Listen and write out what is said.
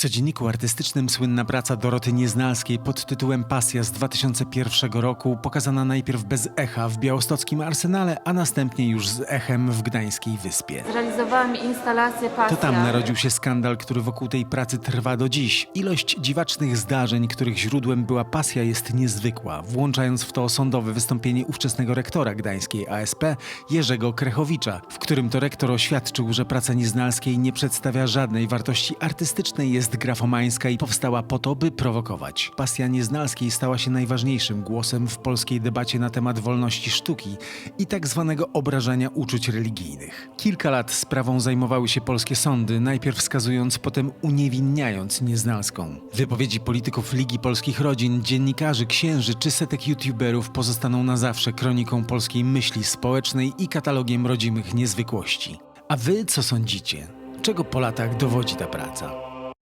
codzienniku artystycznym słynna praca Doroty Nieznalskiej pod tytułem Pasja z 2001 roku, pokazana najpierw bez echa w białostockim Arsenale, a następnie już z echem w Gdańskiej Wyspie. Zrealizowałam instalację pasja. To tam narodził się skandal, który wokół tej pracy trwa do dziś. Ilość dziwacznych zdarzeń, których źródłem była pasja, jest niezwykła, włączając w to sądowe wystąpienie ówczesnego rektora gdańskiej ASP, Jerzego Krechowicza, w którym to rektor oświadczył, że praca Nieznalskiej nie przedstawia żadnej wartości artystycznej, jest grafomańska i powstała po to, by prowokować. Pasja Nieznalskiej stała się najważniejszym głosem w polskiej debacie na temat wolności sztuki i tak zwanego obrażania uczuć religijnych. Kilka lat sprawą zajmowały się polskie sądy, najpierw skazując, potem uniewinniając Nieznalską. Wypowiedzi polityków Ligi Polskich Rodzin, dziennikarzy, księży czy setek youtuberów pozostaną na zawsze kroniką polskiej myśli społecznej i katalogiem rodzimych niezwykłości. A wy co sądzicie? Czego po latach dowodzi ta praca?